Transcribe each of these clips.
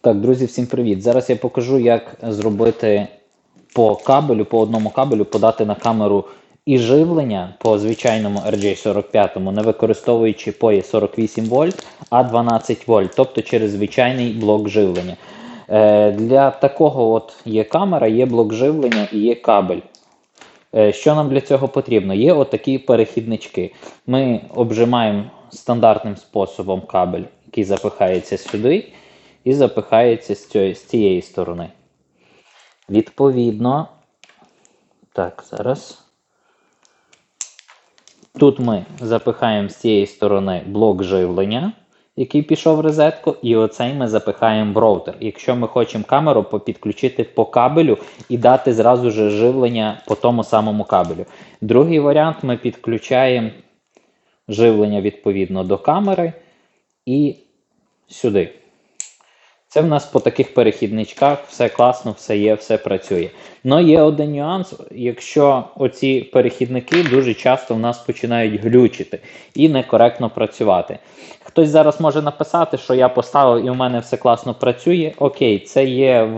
Так, друзі, всім привіт. Зараз я покажу, як зробити по кабелю, по одному кабелю, подати на камеру і живлення по звичайному RJ45, не використовуючи POE 48 вольт, а 12 вольт, тобто через звичайний блок живлення. Е, для такого от є камера, є блок живлення і є кабель. Е, Що нам для цього потрібно? Є отакі перехіднички. Ми обжимаємо стандартним способом кабель, який запихається сюди, і запихається з цієї, з цієї сторони. Відповідно, так, зараз. Тут ми запихаємо з цієї сторони блок живлення, який пішов в розетку, і оцей ми запихаємо в роутер. Якщо ми хочемо камеру підключити по кабелю і дати зразу же живлення по тому самому кабелю. Другий варіант ми підключаємо живлення відповідно до камери і сюди. Це в нас по таких перехідничках все класно, все є, все працює. Но є один нюанс, якщо оці перехідники дуже часто в нас починають глючити і некоректно працювати. Хтось зараз може написати, що я поставив і у мене все класно працює. Окей, це є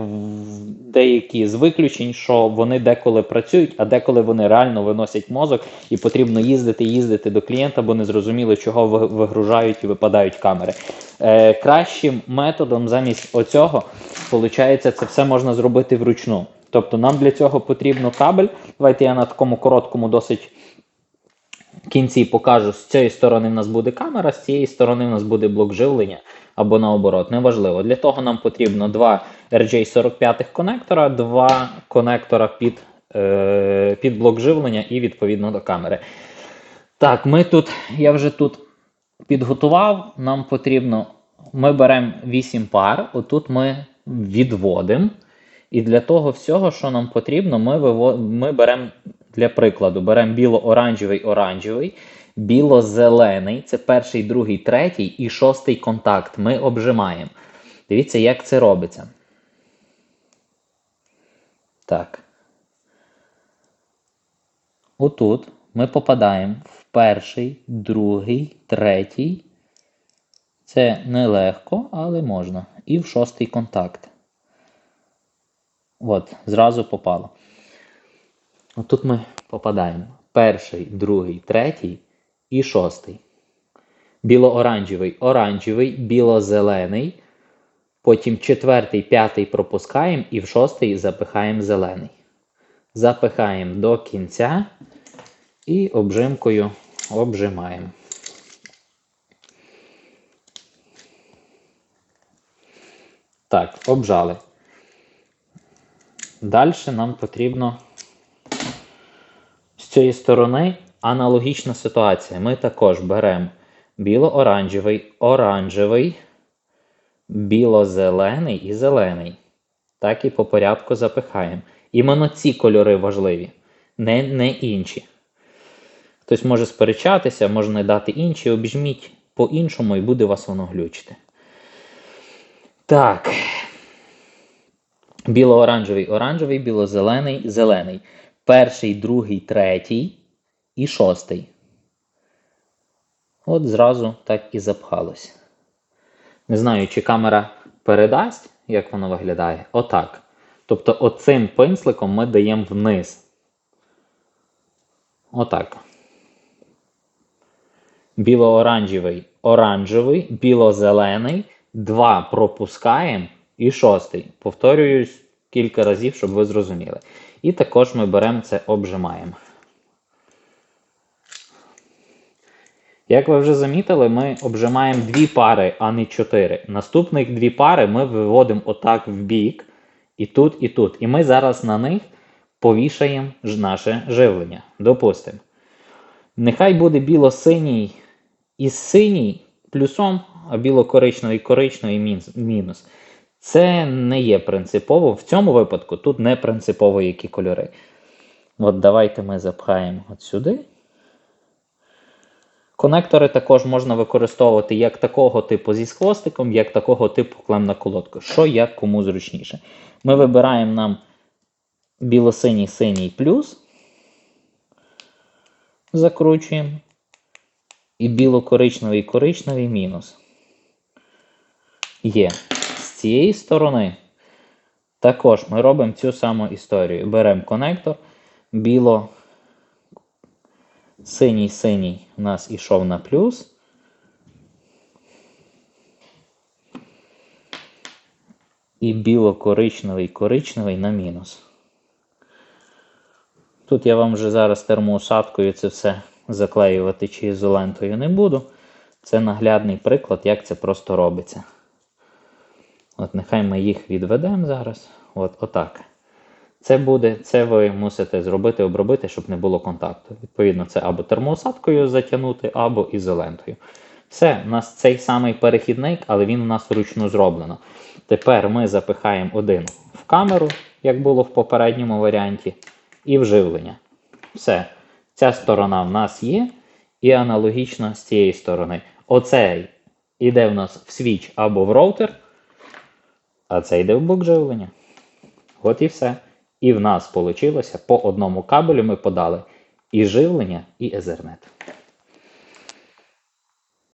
деякі з виключень, що вони деколи працюють, а деколи вони реально виносять мозок і потрібно їздити, їздити до клієнта, бо не зрозуміло, чого вигружають і випадають камери. Е, кращим методом замість оцього, виходить, це все можна зробити вручну. Тобто нам для цього потрібно кабель. Давайте я на такому короткому досить кінці покажу, з цієї сторони в нас буде камера, з цієї сторони в нас буде блок живлення або наоборот, неважливо. Для того нам потрібно два RJ45 конектора, два конектора під, е, під блок живлення і відповідно до камери. Так, ми тут, я вже тут підготував. Нам потрібно, ми беремо 8 пар, отут ми відводимо. І для того всього, що нам потрібно, ми, виво... ми беремо для прикладу, беремо біло-оранжевий, оранжевий, біло-зелений, це перший, другий, третій і шостий контакт. Ми обжимаємо. Дивіться, як це робиться. Так. Отут ми попадаємо в перший, другий, третій. Це нелегко, але можна. І в шостий контакт. От, зразу попало. Отут ми попадаємо. Перший, другий, третій і шостий. Біло-оранжевий, оранжевий, біло-зелений. Потім четвертий, п'ятий пропускаємо і в шостий запихаємо зелений. Запихаємо до кінця і обжимкою обжимаємо. Так, обжали. Далі нам потрібно з цієї сторони аналогічна ситуація. Ми також беремо біло-оранжевий, оранжевий, біло-зелений і зелений. Так і по порядку запихаємо. Іменно ці кольори важливі, не, не інші. Хтось може сперечатися, може не дати інші, обіжміть по-іншому і буде вас воно глючити. Так. Біло-оранжевий, оранжевий, біло-зелений, зелений. Перший, другий, третій і шостий. От зразу так і запхалося. Не знаю, чи камера передасть, як воно виглядає. Отак. Тобто, оцим пензликом ми даємо вниз. Отак. Біло-оранжевий, оранжевий, біло-зелений. Два пропускаємо і шостий. Повторююсь кілька разів, щоб ви зрозуміли. І також ми беремо це, обжимаємо. Як ви вже замітили, ми обжимаємо дві пари, а не чотири. Наступних дві пари ми виводимо отак в бік, і тут, і тут. І ми зараз на них повішаємо наше живлення. Допустимо. Нехай буде біло-синій і синій плюсом, а біло-коричневий коричневий мінус-. Це не є принципово. В цьому випадку тут не принципово які кольори. От давайте ми запхаємо от сюди. Конектори також можна використовувати як такого типу зі хвостиком, як такого типу клем на колодку. Що як кому зручніше. Ми вибираємо нам біло-синій синій плюс. Закручуємо. І біло-коричневий коричневий мінус. Є. З цієї сторони також ми робимо цю саму історію. Беремо конектор, біло, синій синій у нас ішов на плюс. І біло-коричневий коричневий на мінус. Тут я вам вже зараз термоусадкою це все заклеювати чи ізолентою не буду. Це наглядний приклад, як це просто робиться. От нехай ми їх відведемо зараз. От отак. Це буде, це ви мусите зробити, обробити, щоб не було контакту. Відповідно, це або термоусадкою затягнути, або ізолентою. Все, у нас цей самий перехідник, але він у нас вручну зроблено. Тепер ми запихаємо один в камеру, як було в попередньому варіанті, і вживлення. Все. Ця сторона в нас є, і аналогічно з цієї сторони. Оцей іде в нас в свіч або в роутер, а це йде в блок живлення. От і все. І в нас вийшло по одному кабелю ми подали і живлення, і Ethernet.